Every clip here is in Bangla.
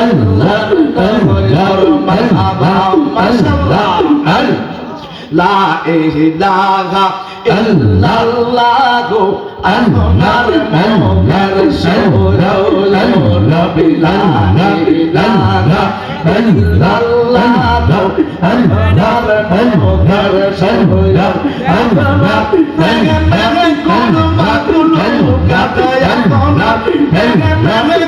আল্লাহ আল্লাহ মারহাবা মাশাআল্লাহ লা ইলাহা ইল্লাল্লাহু আন্নার আন্নার সাউরাউলাহু লা ইলাহা ইল্লাল্লাহ আল্লাহু আন্নার আন্নার সাউরাউলাহু আন্নার আন্নার কুলু মাকুলু গাতায়া আন্নার আন্নার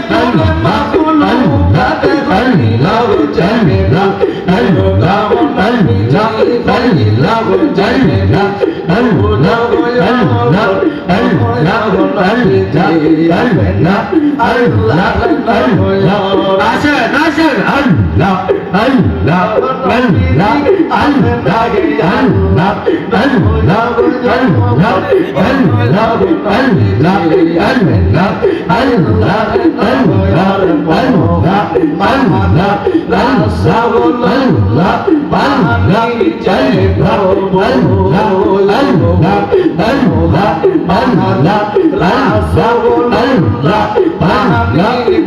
আসেন আসেন আল্লাহ আল্লাহ আল্লাহ আল্লাহ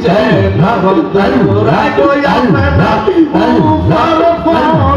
Jai Bhagavatam Rajo Yamana Om Bhagavatam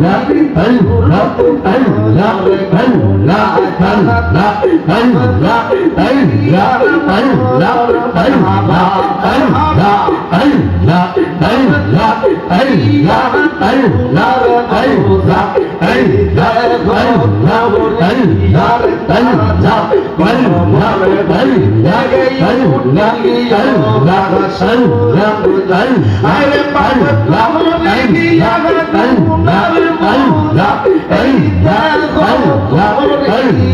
la la la la la Hey,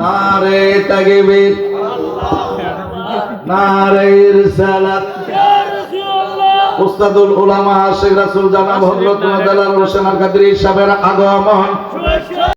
নারে তাকবীর নারে রিসালাত উস্তাদুল উলামা শেখ রাসূল জানাব হযরত মাদালাল হোসেন কাদরি সাহেবের আগমন।